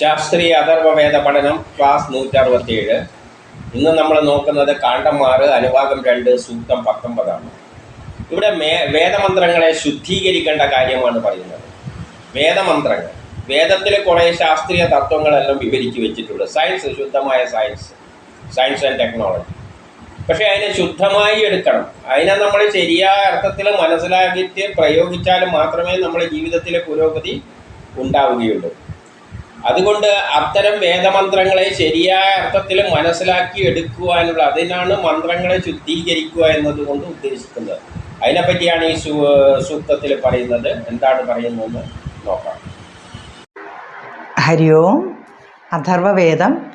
ശാസ്ത്രീയ അഥർവവേദ പഠനം ക്ലാസ് നൂറ്ററുപത്തിയേഴ്. ഇന്ന് നമ്മൾ നോക്കുന്നത് കാണ്ടന്മാറ് അനുവാദം രണ്ട് സൂക്തം പത്തൊമ്പതാണ്. ഇവിടെ മേ വേദമന്ത്രങ്ങളെ ശുദ്ധീകരിക്കേണ്ട കാര്യമാണ് പറയുന്നത്. വേദമന്ത്രങ്ങൾ. വേദത്തിൽ കുറേ ശാസ്ത്രീയ തത്വങ്ങളെല്ലാം വിവരിച്ചു വെച്ചിട്ടുണ്ട്. സയൻസ് ശുദ്ധമായ സയൻസ് സയൻസ് ആൻഡ് ടെക്നോളജി പക്ഷേ അതിനെ ശുദ്ധമായി എടുക്കണം. അതിനെ നമ്മൾ ശരിയായ അർത്ഥത്തിൽ മനസ്സിലാക്കിയിട്ട് പ്രയോഗിച്ചാൽ മാത്രമേ നമ്മുടെ ജീവിതത്തിലെ പുരോഗതി ഉണ്ടാവുകയുള്ളൂ. അതുകൊണ്ട് അത്തരം വേദമന്ത്രങ്ങളെ ശരിയായ അർത്ഥത്തിൽ മനസ്സിലാക്കി എടുക്കുവാനുള്ള അതിനാണ് മന്ത്രങ്ങളെ ശുദ്ധീകരിക്കുക എന്നതുകൊണ്ട് ഉദ്ദേശിക്കുന്നത്. അതിനെപ്പറ്റിയാണ് ഈ സൂക്തത്തിൽ പറയുന്നത്. എന്താണ് പറയുന്നതെന്ന് നോക്കാം. ഹരി ഓം. അഥർവവേദം.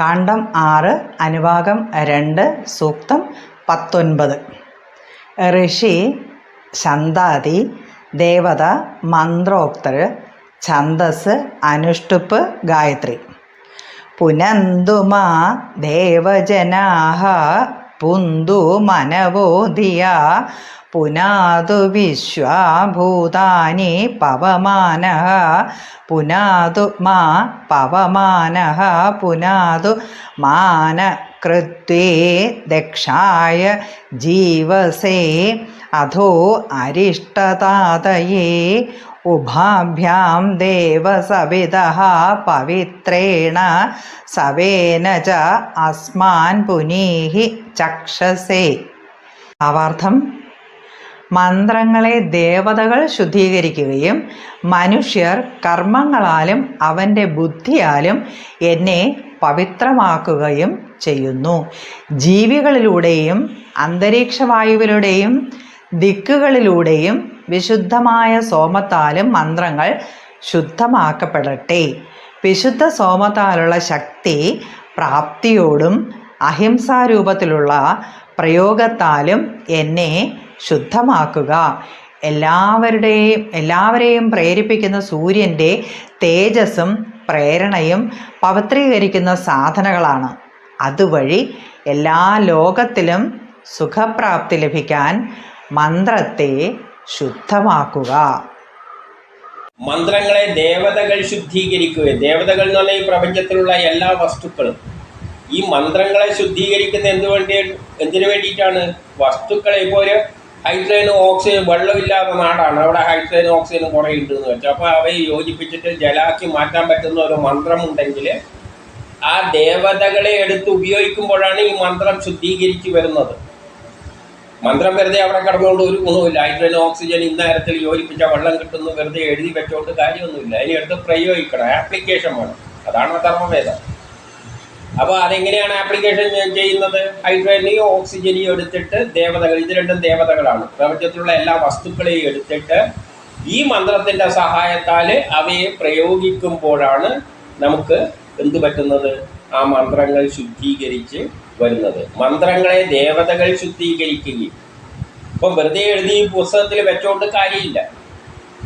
കാണ്ഡം ആറ് അനുഭാഗം രണ്ട് സൂക്തം പത്തൊൻപത്. ഋഷി ശന്താതി ദേവത മന്ത്രോക്തർ ഛന്ദസ് അനുഷ്ടുപ്പ് ഗായത്രി. പുനന്തുമാ ദേവജനാഹ പുന്തു മനവോധിയ പുനാതു വിശ്വാഭൂതാനി പവമാന പുനാതു മാ പവമാന പുനാതു മാനകൃത്വേ ദക്ഷായ ജീവസേ അധോ അരിഷ്ടതാതയേ ഉഭാഭ്യാം ദിവസവിദ പവിത്രേണ സവേന ച അസ്മാൻ പുനീഹി ചക്ഷസേ ഭാവാർത്ഥം മന്ത്രങ്ങളെ ദേവതകൾ ശുദ്ധീകരിക്കുകയും മനുഷ്യർ കർമ്മങ്ങളാലും അവന്റെ ബുദ്ധിയാലും എന്നെ പവിത്രമാക്കുകയും ചെയ്യുന്നു. ജീവികളിലൂടെയും അന്തരീക്ഷവായുവിലൂടെയും ദിക്കുകളിലൂടെയും വിശുദ്ധമായ സോമത്താലും മന്ത്രങ്ങൾ ശുദ്ധമാക്കപ്പെടട്ടെ. വിശുദ്ധ സോമത്താലുള്ള ശക്തി പ്രാപ്തിയോടും അഹിംസാരൂപത്തിലുള്ള പ്രയോഗത്താലും എന്നെ ശുദ്ധമാക്കുക. എല്ലാവരുടെയും എല്ലാവരെയും പ്രേരിപ്പിക്കുന്ന സൂര്യന്റെ തേജസ്സും പ്രേരണയും പവിത്രീകരിക്കുന്ന സാധനകളാണ്. അതുവഴി എല്ലാ ലോകത്തിലും സുഖപ്രാപ്തി ലഭിക്കാൻ മന്ത്രത്തെ ശുദ്ധമാക്കുക. മന്ത്രങ്ങളെ ദേവതകൾ ശുദ്ധീകരിക്കുക ദേവതകൾ എന്ന് പറഞ്ഞാൽ ഈ പ്രപഞ്ചത്തിലുള്ള എല്ലാ വസ്തുക്കളും. ഈ മന്ത്രങ്ങളെ ശുദ്ധീകരിക്കുന്ന എന്ത് വേണ്ടി എന്തിനു വേണ്ടിയിട്ടാണ്? വസ്തുക്കളെ ഇപ്പോൾ ഒരു ഹൈഡ്രജനും ഓക്സിജൻ വെള്ളമില്ലാത്ത നാടാണ്. അവിടെ ഹൈഡ്രജനും ഓക്സിജനും കുറേ ഉണ്ട് എന്ന് വെച്ചാൽ അപ്പോൾ അവയെ യോജിപ്പിച്ചിട്ട് ജലാക്കി മാറ്റാൻ പറ്റുന്ന ഒരു മന്ത്രമുണ്ടെങ്കിൽ ആ ദേവതകളെ എടുത്ത് ഉപയോഗിക്കുമ്പോഴാണ് ഈ മന്ത്രം ശുദ്ധീകരിച്ച് വരുന്നത്. മന്ത്രം വെറുതെ അവിടെ കിടന്നുകൊണ്ട് ഒരു ഗുണവുമില്ല. ഹൈഡ്രജൻ ഓക്സിജൻ ഇന്നേരത്തിൽ യോജിപ്പിച്ച വെള്ളം കിട്ടുന്നു വെറുതെ എഴുതി വെച്ചോണ്ട് കാര്യമൊന്നുമില്ല. അതിനെ എടുത്ത് പ്രയോഗിക്കണം. ആപ്ലിക്കേഷൻ വേണം. അതാണ് ധർമ്മവേദം അപ്പോൾ അതെങ്ങനെയാണ് ആപ്ലിക്കേഷൻ ചെയ്യുന്നത്? ഹൈഡ്രജനെയും ഓക്സിജനെയും എടുത്തിട്ട് ദേവതകൾ ഇത് രണ്ടും ദേവതകളാണ്. പ്രപഞ്ചത്തിലുള്ള എല്ലാ വസ്തുക്കളെയും എടുത്തിട്ട് ഈ മന്ത്രത്തിന്റെ സഹായത്താൽ അവയെ പ്രയോഗിക്കുമ്പോഴാണ് നമുക്ക് എന്തു പറ്റുന്നത്? ആ മന്ത്രങ്ങൾ ശുദ്ധീകരിച്ച് വരുന്നത്. മന്ത്രങ്ങളെ ദേവതകൾ ശുദ്ധീകരിക്കുകയും. ഇപ്പം വെറുതെ എഴുതി പുസ്തകത്തിൽ വെച്ചോണ്ട് കാര്യമില്ല.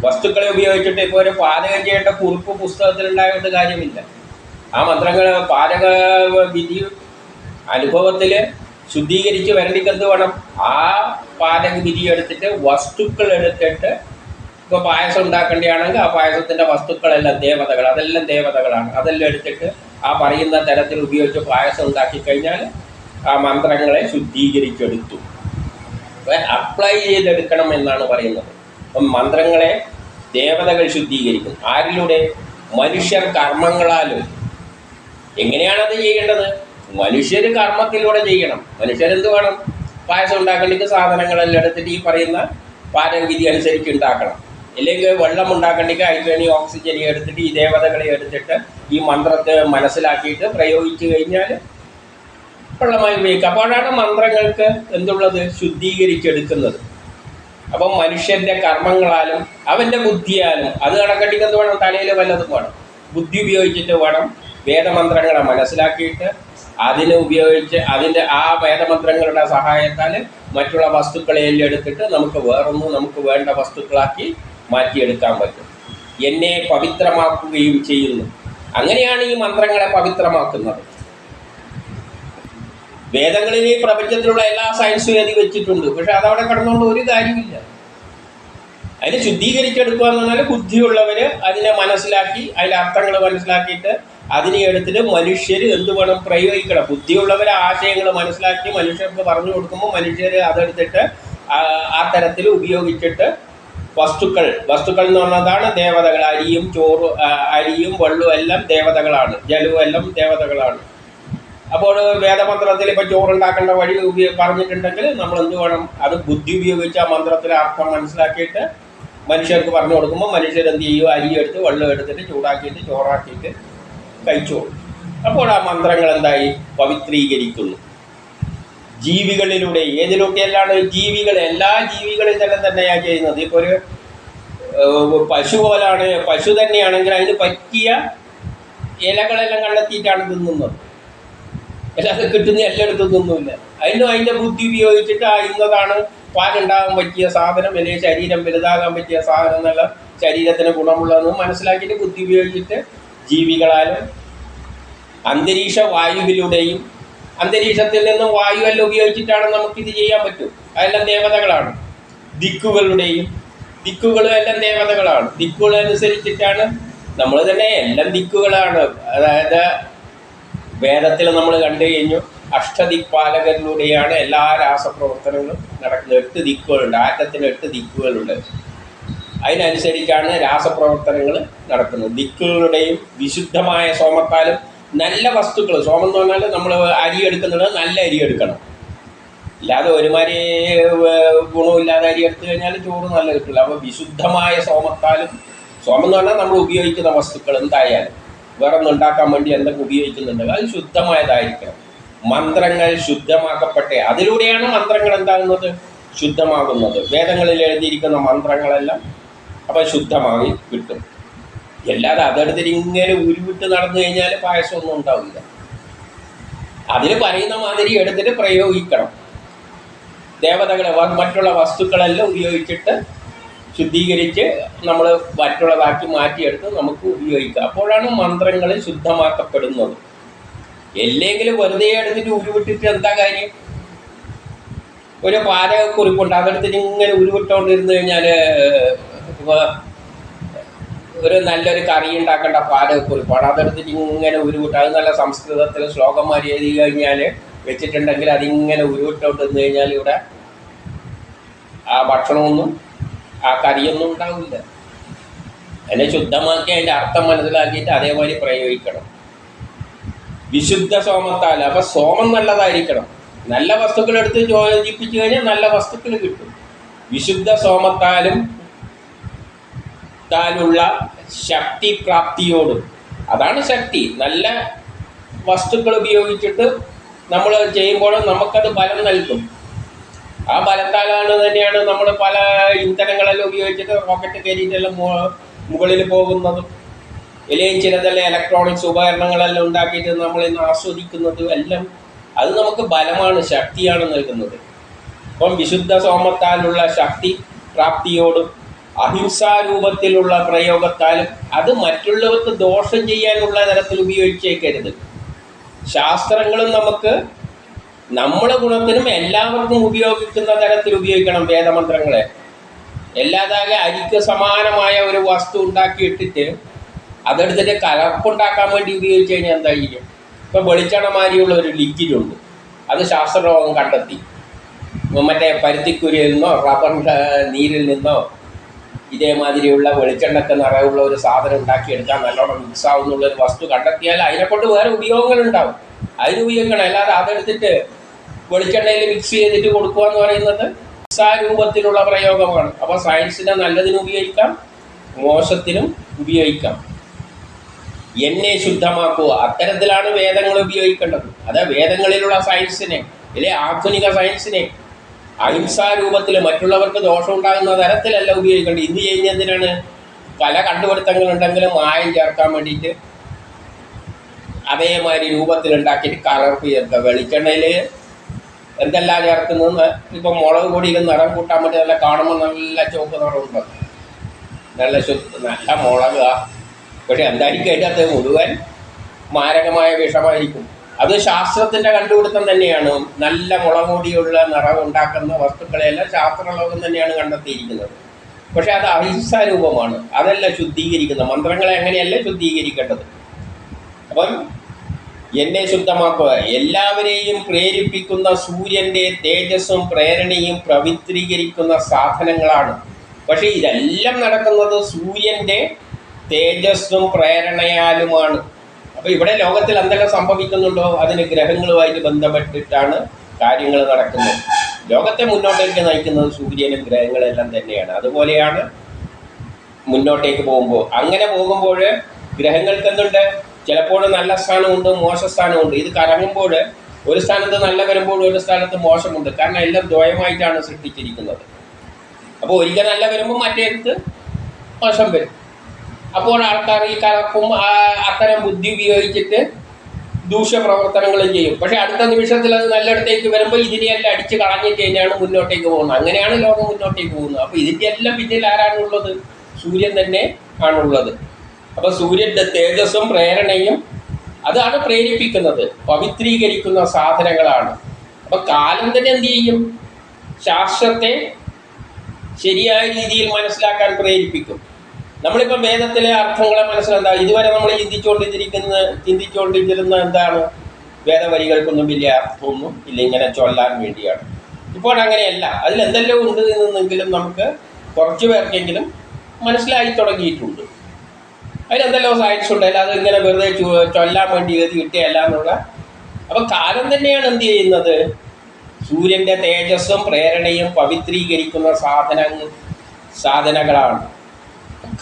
വസ്തുക്കളെ ഉപയോഗിച്ചിട്ട് ഇപ്പോൾ ഒരു പാചകം ചെയ്യേണ്ട കുറിപ്പ് പുസ്തകത്തിൽ ഉണ്ടായതുകൊണ്ട് കാര്യമില്ല. ആ മന്ത്രങ്ങൾ പാചക വിധി അനുഭവത്തിൽ ശുദ്ധീകരിച്ച് വരണ്ടിക്കെന്ത് വേണം? ആ പാചക വിധി എടുത്തിട്ട് വസ്തുക്കൾ എടുത്തിട്ട് ഇപ്പോൾ പായസം ഉണ്ടാക്കേണ്ടതാണെങ്കിൽ ആ പായസത്തിന്റെ വസ്തുക്കളെല്ലാം ദേവതകൾ അതെല്ലാം ദേവതകളാണ്. അതെല്ലാം എടുത്തിട്ട് ആ പറയുന്ന തരത്തിൽ ഉപയോഗിച്ച് പായസം ഉണ്ടാക്കി കഴിഞ്ഞാൽ ആ മന്ത്രങ്ങളെ ശുദ്ധീകരിച്ചെടുത്തു. അപ്ലൈ ചെയ്തെടുക്കണം എന്നാണ് പറയുന്നത്. അപ്പം മന്ത്രങ്ങളെ ദേവതകൾ ശുദ്ധീകരിക്കും. ആരിലൂടെ? മനുഷ്യർ കർമ്മങ്ങളാലും. എങ്ങനെയാണത് ചെയ്യേണ്ടത്? മനുഷ്യർ കർമ്മത്തിലൂടെ ചെയ്യണം. മനുഷ്യരെന്ത് വേണം? പായസം ഉണ്ടാക്കേണ്ടത് സാധനങ്ങളെല്ലാം എടുത്തിട്ട് ഈ പറയുന്ന പാചകവിധി അനുസരിച്ച് ഉണ്ടാക്കണം. ഇല്ലെങ്കിൽ വെള്ളം ഉണ്ടാക്കേണ്ടിക്ക് ഹൈഡ്രജനി ഓക്സിജനി എടുത്തിട്ട് ഈ ദേവതകളെ എടുത്തിട്ട് ഈ മന്ത്രത്തെ മനസ്സിലാക്കിയിട്ട് പ്രയോഗിച്ചു കഴിഞ്ഞാൽ വെള്ളമായി ഉപയോഗിക്കുക അപ്പോഴാണ് മന്ത്രങ്ങൾക്ക് എന്തുള്ളത്? ശുദ്ധീകരിച്ചെടുക്കുന്നത്. അപ്പം മനുഷ്യന്റെ കർമ്മങ്ങളാലും അവന്റെ ബുദ്ധിയാലും അത് കണക്കട്ടിക്ക് എന്ത് വേണം? തലയിൽ വല്ലതും വേണം. ബുദ്ധി ഉപയോഗിച്ചിട്ട് വേണം വേദമന്ത്രങ്ങളെ മനസ്സിലാക്കിയിട്ട് അതിനെ ഉപയോഗിച്ച് അതിന്റെ ആ വേദമന്ത്രങ്ങളുടെ സഹായത്താൽ മറ്റുള്ള വസ്തുക്കളെയെല്ലാം എടുത്തിട്ട് നമുക്ക് വേറൊന്നും നമുക്ക് വേണ്ട വസ്തുക്കളാക്കി മാറ്റിയെടുക്കാൻ പറ്റും. എന്നെ പവിത്രമാക്കുകയും ചെയ്യുന്നു. അങ്ങനെയാണ് ഈ മന്ത്രങ്ങളെ പവിത്രമാക്കുന്നത്. വേദങ്ങളിൽ ഈ പ്രപഞ്ചത്തിലുള്ള എല്ലാ സയൻസും എഴുതി വെച്ചിട്ടുണ്ട്. പക്ഷെ അതവിടെ കിടന്നുകൊണ്ട് ഒരു കാര്യമില്ല അതിനെ ശുദ്ധീകരിച്ചെടുക്കുക എന്ന് പറഞ്ഞാൽ ബുദ്ധിയുള്ളവർ അതിനെ മനസ്സിലാക്കി അതിലെ അർത്ഥങ്ങൾ മനസ്സിലാക്കിയിട്ട് അതിനെ എടുത്തിട്ട് മനുഷ്യർ എന്ത് വേണം പ്രയോഗിക്കണം. ബുദ്ധിയുള്ളവർ ആശയങ്ങൾ മനസ്സിലാക്കി മനുഷ്യർക്ക് പറഞ്ഞു കൊടുക്കുമ്പോൾ മനുഷ്യർ അതെടുത്തിട്ട് ആ- തരത്തിൽ ഉപയോഗിച്ചിട്ട് വസ്തുക്കൾ. വസ്തുക്കൾ എന്ന് പറഞ്ഞതാണ് ദേവതകൾ. അരിയും ചോറ് അരിയും വെള്ളവും എല്ലാം ദേവതകളാണ്. ജലവും എല്ലാം ദേവതകളാണ്. അപ്പോൾ വേദമന്ത്രത്തിൽ ഇപ്പോൾ ചോറുണ്ടാക്കേണ്ട വഴി ഉപയോഗ പറഞ്ഞിട്ടുണ്ടെങ്കിൽ നമ്മൾ എന്ത് വേണം? അത് ബുദ്ധി ഉപയോഗിച്ച് ആ മന്ത്രത്തിലെ അർത്ഥം മനസ്സിലാക്കിയിട്ട് മനുഷ്യർക്ക് പറഞ്ഞു കൊടുക്കുമ്പോൾ മനുഷ്യർ എന്ത് ചെയ്യും? അരി എടുത്ത് വെള്ളം എടുത്തിട്ട് ചൂടാക്കിയിട്ട് ചോറാക്കിയിട്ട് കഴിച്ചോളും. അപ്പോൾ ആ മന്ത്രങ്ങൾ എന്തായി? പവിത്രീകരിക്കുന്നു. ജീവികളിലൂടെ ഏതിലൊക്കെയല്ലാണ് ജീവികൾ എല്ലാ ജീവികളിൽ തന്നെ തന്നെയാണ് ചെയ്യുന്നത്. ഇപ്പോൾ ഒരു പശു പോലാണ് പശു തന്നെയാണെങ്കിൽ അതിന് പറ്റിയ ഇലകളെല്ലാം കണ്ടെത്തിയിട്ടാണ് തിന്നുന്നത്. അല്ലാതെ കിട്ടുന്ന എല്ലാം എടുത്ത് തിന്നുമില്ല അതിനും അതിന്റെ ബുദ്ധി ഉപയോഗിച്ചിട്ട് ആ ഇന്നതാണ് പാലുണ്ടാകാൻ പറ്റിയ സാധനം അല്ലെങ്കിൽ ശരീരം വലുതാകാൻ പറ്റിയ സാധനം എന്നുള്ള ശരീരത്തിന് ഗുണമുള്ളതെന്ന് മനസ്സിലാക്കിയിട്ട് ബുദ്ധി ഉപയോഗിച്ചിട്ട് ജീവികളാലും അന്തരീക്ഷ വായുവിലൂടെയും അന്തരീക്ഷത്തിൽ നിന്നും വായുവെല്ലാം ഉപയോഗിച്ചിട്ടാണ് നമുക്കിത് ചെയ്യാൻ പറ്റും. അതെല്ലാം ദേവതകളാണ്. ദിക്കുകളുടെയും ദിക്കുകളും എല്ലാം ദേവതകളാണ്. ദിക്കുകൾ അനുസരിച്ചിട്ടാണ് നമ്മൾ തന്നെ എല്ലാം ദിക്കുകളാണ്. അതായത് വേദത്തിൽ നമ്മൾ കണ്ടു കഴിഞ്ഞു അഷ്ടദിക്പാലകരിലൂടെയാണ് എല്ലാ രാസപ്രവർത്തനങ്ങളും നടക്കുന്നത്. എട്ട് ദിക്കുകളുണ്ട്. ആറ്റത്തിന് എട്ട് ദിക്കുകളുണ്ട്. അതിനനുസരിച്ചാണ് രാസപ്രവർത്തനങ്ങൾ നടക്കുന്നത്. ദിക്കുകളുടെയും വിശുദ്ധമായ സോമത്താലും നല്ല വസ്തുക്കൾ. സോമം എന്ന് പറഞ്ഞാൽ നമ്മൾ അരി എടുക്കുന്നത് നല്ല അരി എടുക്കണം. ഇല്ലാതെ ഒരുമാതിരി ഗുണമില്ലാതെ അരി എടുത്തു കഴിഞ്ഞാൽ ചോറ് നല്ല കിട്ടില്ല അപ്പോൾ വിശുദ്ധമായ സോമത്താലും സോമം എന്ന് പറഞ്ഞാൽ നമ്മൾ ഉപയോഗിക്കുന്ന വസ്തുക്കൾ എന്തായാലും വേറെ ഒന്നും ഉണ്ടാക്കാൻ വേണ്ടി എന്തൊക്കെ ഉപയോഗിക്കുന്നുണ്ടെങ്കിൽ അത് ശുദ്ധമായതായിരിക്കണം. മന്ത്രങ്ങൾ ശുദ്ധമാക്കപ്പെട്ടേ അതിലൂടെയാണ് മന്ത്രങ്ങൾ എന്താകുന്നത്? ശുദ്ധമാകുന്നത്. വേദങ്ങളിൽ എഴുതിയിരിക്കുന്ന മന്ത്രങ്ങളെല്ലാം അപ്പം ശുദ്ധമായി കിട്ടും. അല്ലാതെ അതെടുത്തിട്ട് ഇങ്ങനെ ഉരുവിട്ട് നടന്നു കഴിഞ്ഞാൽ പായസമൊന്നും ഉണ്ടാവില്ല. അതിൽ പറയുന്ന മാതിരി എടുത്തിട്ട് പ്രയോഗിക്കണം. ദേവതകളെ മറ്റുള്ള വസ്തുക്കളെല്ലാം ഉപയോഗിച്ചിട്ട് ശുദ്ധീകരിച്ച് നമ്മൾ മറ്റുള്ളതാക്കി മാറ്റിയെടുത്ത് നമുക്ക് ഉപയോഗിക്കാം. അപ്പോഴാണ് മന്ത്രങ്ങൾ ശുദ്ധമാക്കപ്പെടുന്നത്. എല്ലെങ്കിലും വെറുതെ എടുത്തിട്ട് ഉരുവിട്ടിട്ട് എന്താ കാര്യം? ഒരു പാചകക്കുറിപ്പുണ്ട്. അതെടുത്തിട്ട് ഇങ്ങനെ ഉരുവിട്ടുകൊണ്ടിരുന്ന് കഴിഞ്ഞാൽ ഒരു നല്ലൊരു കറി ഉണ്ടാക്കേണ്ട പാചകക്കുറിപ്പാണ് അതെടുത്തിട്ട് ഇങ്ങനെ ഉരുവിട്ട് അത് നല്ല സംസ്കൃതത്തിൽ ശ്ലോകന്മാർ എഴുതി കഴിഞ്ഞാൽ വെച്ചിട്ടുണ്ടെങ്കിൽ അതിങ്ങനെ ഉരുവിട്ടോട്ട് നിന്ന് കഴിഞ്ഞാൽ ഇവിടെ ആ ഭക്ഷണമൊന്നും ആ കറിയൊന്നും ഉണ്ടാവില്ല. അതിനെ ശുദ്ധമാക്കി അതിന്റെ അർത്ഥം മനസ്സിലാക്കിയിട്ട് അതേമാതിരി പ്രയോഗിക്കണം. വിശുദ്ധ സോമത്താൽ അപ്പം സോമം നല്ലതായിരിക്കണം. നല്ല വസ്തുക്കൾ എടുത്ത് യോജിപ്പിച്ചു കഴിഞ്ഞാൽ നല്ല വസ്തുക്കൾ കിട്ടും. വിശുദ്ധ സോമത്താലും താലുള്ള ശക്തി പ്രാപ്തിയോടും അതാണ് ശക്തി. നല്ല വസ്തുക്കൾ ഉപയോഗിച്ചിട്ട് നമ്മൾ ചെയ്യുമ്പോൾ നമുക്കത് ബലം നൽകും. ആ ബലത്താലാണ് തന്നെയാണ് നമ്മൾ പല ഇന്ധനങ്ങളെല്ലാം ഉപയോഗിച്ചിട്ട് റോക്കറ്റ് കയറിയിട്ടെല്ലാം മുകളിൽ പോകുന്നതും. ഇല്ലെങ്കിൽ ചിലതെല്ലാം ഇലക്ട്രോണിക്സ് ഉപകരണങ്ങളെല്ലാം ഉണ്ടാക്കിയിട്ട് നമ്മൾ ഇന്ന് ആസ്വദിക്കുന്നതും എല്ലാം അത് നമുക്ക് ബലമാണ് ശക്തിയാണ് നൽകുന്നത്. അപ്പം വിശുദ്ധ സോമത്താലുള്ള ശക്തി പ്രാപ്തിയോടും അഹിംസാരൂപത്തിലുള്ള പ്രയോഗത്താലും അത് മറ്റുള്ളവർക്ക് ദോഷം ചെയ്യാനുള്ള തരത്തിൽ ഉപയോഗിച്ചേക്കരുത്. ശാസ്ത്രങ്ങളും നമുക്ക് നമ്മുടെ ഗുണത്തിനും എല്ലാവർക്കും ഉപയോഗിക്കുന്ന തരത്തിൽ ഉപയോഗിക്കണം വേദമന്ത്രങ്ങളെ. എല്ലാതാകെ അരിക്ക് സമാനമായ ഒരു വസ്തു ഉണ്ടാക്കിയിട്ടിട്ട് അതെടുത്തിട്ട് കലർപ്പുണ്ടാക്കാൻ വേണ്ടി ഉപയോഗിച്ച് കഴിഞ്ഞാൽ എന്തായിരിക്കും ഇപ്പം വെളിച്ചെണ്ണമാരിയുള്ള ഒരു ലിക്വിഡുണ്ട് അത് ശാസ്ത്രലോകം കണ്ടെത്തി. മറ്റേ പരുത്തിക്കുരിയിൽ നിന്നോ റബ്ബറിന്റെ നീരിൽ നിന്നോ ഇതേമാതിരിയുള്ള വെളിച്ചെണ്ണക്ക് നിറയുള്ള ഒരു സാധനം ഉണ്ടാക്കിയെടുക്കാൻ നല്ലോണം മിക്സ് ആവുന്നുള്ള ഒരു വസ്തു കണ്ടെത്തിയാൽ അതിനെക്കൊണ്ട് വേറെ ഉപയോഗങ്ങളുണ്ടാവും. അതിന് ഉപയോഗിക്കണം. അല്ലാതെ അതെടുത്തിട്ട് വെളിച്ചെണ്ണയിൽ മിക്സ് ചെയ്തിട്ട് കൊടുക്കുക എന്ന് പറയുന്നത് രൂപത്തിലുള്ള പ്രയോഗമാണ്. അപ്പോൾ സയൻസിനെ നല്ലതിനും ഉപയോഗിക്കാം മോശത്തിനും ഉപയോഗിക്കാം. എന്നെ ശുദ്ധമാക്കുക അത്തരത്തിലാണ് വേദങ്ങൾ ഉപയോഗിക്കേണ്ടത്. അത് വേദങ്ങളിലുള്ള സയൻസിനെ അല്ലെ ആധുനിക സയൻസിനെ അഹിംസാരൂപത്തിൽ മറ്റുള്ളവർക്ക് ദോഷം ഉണ്ടാകുന്ന തരത്തിലല്ല ഉപയോഗിക്കേണ്ടത്. ഇന്ന് ചെയ്യുന്നതിനാണ് പല കണ്ടുപിടുത്തങ്ങളുണ്ടെങ്കിലും മായം ചേർക്കാൻ വേണ്ടിയിട്ട് അതേമാതിരി രൂപത്തിൽ ഉണ്ടാക്കിയിട്ട് കലർപ്പ് ചേർക്കുക. വെളിച്ചെണ്ണയിൽ എന്തെല്ലാം ചേർക്കുന്നത് ഇപ്പം മുളക് പൊടിയിൽ നിറം കൂട്ടാൻ വേണ്ടി നല്ല കാണുമ്പോൾ നല്ല ചുവപ്പ് നിറമുണ്ട് നല്ല ശുദ്ധ നല്ല മുളകാണ് പക്ഷെ എന്തായിരിക്കും അതിന്റെ അകത്ത് മുഴുവൻ മാരകമായ വിഷമായിരിക്കും. അത് ശാസ്ത്രത്തിന്റെ കണ്ടുപിടുത്തം തന്നെയാണ്. നല്ല മുളകൂടിയുള്ള പൊടിയുള്ള നിറം ഉണ്ടാക്കുന്ന വസ്തുക്കളെല്ലാം ശാസ്ത്രലോകം തന്നെയാണ് കണ്ടെത്തിയിരിക്കുന്നത്. പക്ഷെ അത് അഹിംസാരൂപമാണ്. അതല്ല ശുദ്ധീകരിക്കുന്നത് മന്ത്രങ്ങളെ അങ്ങനെയല്ല ശുദ്ധീകരിക്കേണ്ടത്. അപ്പം എന്നെ ശുദ്ധമാക്കുക എല്ലാവരെയും പ്രേരിപ്പിക്കുന്ന സൂര്യന്റെ തേജസ്സും പ്രേരണയും പവിത്രീകരിക്കുന്ന സാധനങ്ങളാണ്. പക്ഷേ ഇതെല്ലാം നടക്കുന്നത് സൂര്യന്റെ തേജസ്സും പ്രേരണയാലുമാണ്. അപ്പോൾ ഇവിടെ ലോകത്തിൽ എന്തെല്ലാം സംഭവിക്കുന്നുണ്ടോ? അതിന് ഗ്രഹങ്ങളുമായിട്ട് ബന്ധപ്പെട്ടിട്ടാണ് കാര്യങ്ങൾ നടക്കുന്നത്. ലോകത്തെ മുന്നോട്ടേക്ക് നയിക്കുന്നത് സൂര്യനും ഗ്രഹങ്ങളെല്ലാം തന്നെയാണ്. അതുപോലെയാണ് മുന്നോട്ടേക്ക് പോകുമ്പോൾ. അങ്ങനെ പോകുമ്പോൾ ഗ്രഹങ്ങൾക്ക് എന്തുണ്ട്? ചിലപ്പോൾ നല്ല സ്ഥാനമുണ്ട് മോശ സ്ഥാനമുണ്ട്. ഇത് കറങ്ങുമ്പോൾ ഒരു സ്ഥാനത്ത് നല്ല വരുമ്പോൾ ഒരു സ്ഥാനത്ത് മോശമുണ്ട്. കാരണം എല്ലാം ദ്വയമായിട്ടാണ് സൃഷ്ടിച്ചിരിക്കുന്നത്. അപ്പോൾ ഒരിക്കൽ നല്ല വരുമ്പോൾ മറ്റേടത്ത് മോശം വരും. അപ്പോൾ ആൾക്കാർ ഈ കലക്കും അത്തരം ബുദ്ധി ഉപയോഗിച്ചിട്ട് ദൂഷ്യപ്രവർത്തനങ്ങളും ചെയ്യും. പക്ഷെ അടുത്ത നിമിഷത്തിൽ അത് നല്ലയിടത്തേക്ക് വരുമ്പോൾ ഇതിനെയെല്ലാം അടിച്ച് കളഞ്ഞിട്ട് തന്നെയാണ് മുന്നോട്ടേക്ക് പോകുന്നത്. അങ്ങനെയാണ് ലോകം മുന്നോട്ടേക്ക് പോകുന്നത്. അപ്പോൾ ഇതിന്റെ എല്ലാം പിന്നിൽ ആരാണുള്ളത് സൂര്യൻ തന്നെ ആണുള്ളത് അപ്പോൾ സൂര്യന്റെ തേജസ്സും പ്രേരണയും അതാണ് പ്രേരിപ്പിക്കുന്നത്. പവിത്രീകരിക്കുന്ന സാധനങ്ങളാണ്. അപ്പോൾ കാലം തന്നെ എന്ത് ചെയ്യും? ശാസ്ത്രത്തെ ശരിയായ രീതിയിൽ മനസ്സിലാക്കാൻ പ്രേരിപ്പിക്കും. നമ്മളിപ്പോൾ വേദത്തിലെ അർത്ഥങ്ങളെ മനസ്സിലെന്താ? ഇതുവരെ നമ്മൾ ചിന്തിച്ചുകൊണ്ടിരിക്കുന്ന ചിന്തിച്ചുകൊണ്ടിരിക്കുന്ന എന്താണ്? വേദവരികൾക്കൊന്നും വലിയ അർത്ഥമൊന്നും ഇല്ല ഇങ്ങനെ ചൊല്ലാൻ വേണ്ടിയാണ്. ഇപ്പോൾ അങ്ങനെയല്ല. അതിൽ എന്തെല്ലാം ഉണ്ട് എന്നെങ്കിലും നമുക്ക് കുറച്ച് പേർക്കെങ്കിലും മനസ്സിലായി തുടങ്ങിയിട്ടുണ്ട്. അതിലെന്തെല്ലോ സയൻസ് ഉണ്ട്. അല്ലാതെ ഇങ്ങനെ വെറുതെ ചൊല്ലാൻ വേണ്ടി എഴുതി കിട്ടിയല്ല എന്നുള്ള. അപ്പം കാലം തന്നെയാണ് എന്ത് ചെയ്യുന്നത്? സൂര്യന്റെ തേജസ്സും പ്രേരണയും പവിത്രീകരിക്കുന്ന സാധന സാധനങ്ങളാണ്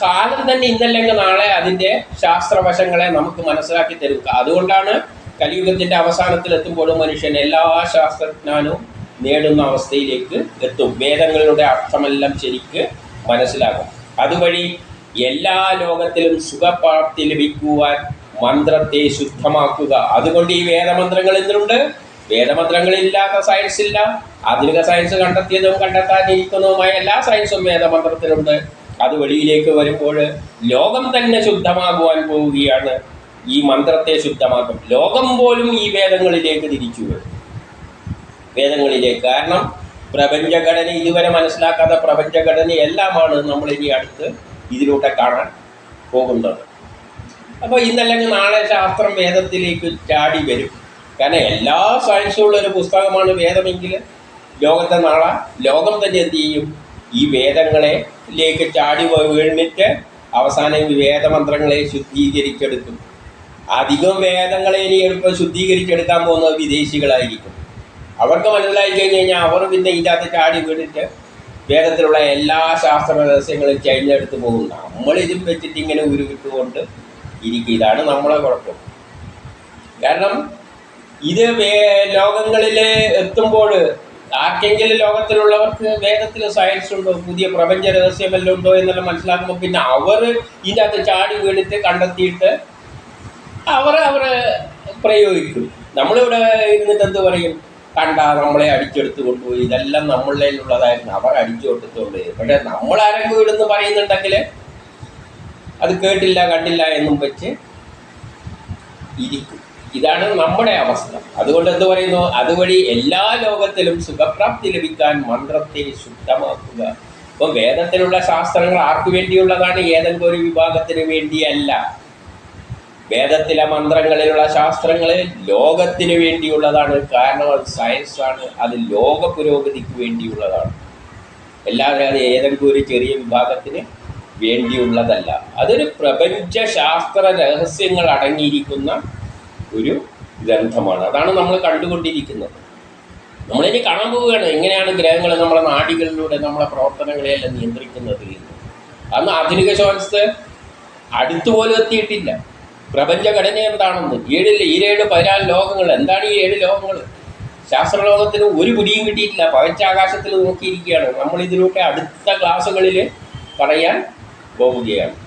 കാലം തന്നെ ഇന്നല്ലെങ്കിൽ നാളെ അതിന്റെ ശാസ്ത്രവശങ്ങളെ നമുക്ക് മനസ്സിലാക്കി തരും. അതുകൊണ്ടാണ് കലിയുഗത്തിന്റെ അവസാനത്തിൽ എത്തുമ്പോൾ മനുഷ്യൻ എല്ലാ ശാസ്ത്രജ്ഞാനവും നേടുന്ന അവസ്ഥയിലേക്ക് എത്തും. വേദങ്ങളുടെ അർത്ഥമെല്ലാം ശരിക്ക് മനസ്സിലാകും. അതുവഴി എല്ലാ ലോകത്തിലും സുഖപ്രാപ്തി ലഭിക്കുവാൻ മന്ത്രത്തെ ശുദ്ധമാക്കുക. അതുകൊണ്ട് ഈ വേദമന്ത്രങ്ങൾ എന്തുണ്ട്? വേദമന്ത്രങ്ങളില്ലാത്ത സയൻസ് ഇല്ല. ആധുനിക സയൻസ് കണ്ടെത്തിയതും കണ്ടെത്താനിരിക്കുന്നതുമായ എല്ലാ സയൻസും വേദമന്ത്രത്തിലുണ്ട്. അത് വെളിയിലേക്ക് വരുമ്പോൾ ലോകം തന്നെ ശുദ്ധമാകുവാൻ പോവുകയാണ് ഈ മന്ത്രത്തെ ശുദ്ധമാക്കും. ലോകം പോലും ഈ വേദങ്ങളിലേക്ക് തിരിച്ചു വരും. വേദങ്ങളിലേക്ക്. കാരണം പ്രപഞ്ചഘടന ഇതുവരെ മനസ്സിലാക്കാത്ത പ്രപഞ്ചഘടന എല്ലാമാണ് നമ്മൾ ഇനി അടുത്ത് ഇതിലൂടെ കാണാൻ പോകുന്നത്. അപ്പോൾ ഇന്നല്ലെങ്കിൽ നാളെ ശാസ്ത്രം വേദത്തിലേക്ക് ചാടി വരും. കാരണം എല്ലാ സയൻസുള്ള ഒരു പുസ്തകമാണ് വേദമെങ്കിൽ ലോകത്തെ നാളെ ലോകം തന്നെ എന്ത് ചെയ്യും? ഈ വേദങ്ങളെലേക്ക് ചാടി വീഴ്ന്നിട്ട് അവസാനം വേദമന്ത്രങ്ങളെ ശുദ്ധീകരിച്ചെടുക്കും. അധികം വേദങ്ങളെ ഇനി എളുപ്പം ശുദ്ധീകരിച്ചെടുക്കാൻ പോകുന്നത് വിദേശികളായിരിക്കും. അവർക്ക് മനസ്സിലായി കഴിഞ്ഞ് കഴിഞ്ഞാൽ അവർ പിന്നെ ഇതിനകത്ത് ചാടി വീണിട്ട് വേദത്തിലുള്ള എല്ലാ ശാസ്ത്ര രഹസ്യങ്ങളും ചൈഞ്ഞെടുത്ത് പോകും നമ്മളിതും വെച്ചിട്ട് ഇങ്ങനെ ഉരുവിട്ടുകൊണ്ട് ഇരിക്കും. ഇതാണ് നമ്മളെ കുഴപ്പം. കാരണം ഇത് ലോകങ്ങളിൽ എത്തുമ്പോൾ ആർക്കെങ്കിലും ലോകത്തിലുള്ളവർക്ക് വേദത്തിൽ സയൻസ് ഉണ്ടോ? പുതിയ പ്രപഞ്ച രഹസ്യമെല്ലാം ഉണ്ടോ എന്നെല്ലാം മനസ്സിലാക്കുമ്പോൾ പിന്നെ അവർ ഇതിനകത്ത് ചാടി വീണിട്ട് കണ്ടെത്തിയിട്ട് അവർ അവർ പ്രയോഗിക്കും. നമ്മളിവിടെ ഇരുന്നിട്ട് എന്ത് പറയും? കണ്ട നമ്മളെ അടിച്ചെടുത്ത് കൊണ്ടുപോയി. ഇതെല്ലാം നമ്മളിലുള്ളതായിരുന്നു അവർ അടിച്ചു കൊടുത്തോണ്ട് പക്ഷെ പക്ഷേ നമ്മളാരെങ്കിലും ഇടുന്ന് പറയുന്നുണ്ടെങ്കിൽ അത് കേട്ടില്ല കണ്ടില്ല എന്നും വെച്ച് ഇരിക്കും. ഇതാണ് നമ്മുടെ അവസ്ഥ. അതുകൊണ്ട് എന്ത് പറയുന്നു? അതുവഴി എല്ലാ ലോകത്തിലും സുഖപ്രാപ്തി ലഭിക്കാൻ മന്ത്രത്തെ ശുദ്ധമാക്കുക. ഇപ്പം വേദത്തിലുള്ള ശാസ്ത്രങ്ങൾ ആർക്കു വേണ്ടിയുള്ളതാണ്? ഏതെങ്കിലും ഒരു വിഭാഗത്തിന് വേണ്ടിയല്ല. വേദത്തിലെ മന്ത്രങ്ങളിലുള്ള ശാസ്ത്രങ്ങൾ ലോകത്തിന് വേണ്ടിയുള്ളതാണ്. കാരണം അത് സയൻസാണ് അത് ലോക പുരോഗതിക്ക് വേണ്ടിയുള്ളതാണ്. എല്ലാവരും അത് ഏതെങ്കിലും ഒരു ചെറിയ വിഭാഗത്തിന് വേണ്ടിയുള്ളതല്ല. അതൊരു പ്രപഞ്ച ശാസ്ത്ര രഹസ്യങ്ങൾ അടങ്ങിയിരിക്കുന്ന ഒരു ഗ്രന്ഥമാണ്. അതാണ് നമ്മൾ കണ്ടുകൊണ്ടിരിക്കുന്നത്. നമ്മളിനി കാണാൻ പോവുകയാണ്. എങ്ങനെയാണ് ഗ്രഹങ്ങൾ നമ്മളെ നാടികളിലൂടെ നമ്മളെ പ്രവർത്തനങ്ങളെയെല്ലാം നിയന്ത്രിക്കുന്നത് അന്ന് ആധുനിക ശാസ്ത്ര അടുത്തുപോലും എത്തിയിട്ടില്ല. പ്രപഞ്ചഘടന എന്താണെന്ന്? ഏഴിൽ ഈരേഴ് പതിനാല് ലോകങ്ങൾ എന്താണ് ഈ ഏഴ് ലോകങ്ങൾ ശാസ്ത്രലോകത്തിന് ഒരു പിടിയും കിട്ടിയിട്ടില്ല. പകച്ചാകാശത്തിൽ നോക്കിയിരിക്കുകയാണ്. നമ്മൾ ഇതിലൂടെ അടുത്ത ക്ലാസ്സുകളിൽ പറയാൻ പോവുകയാണ്.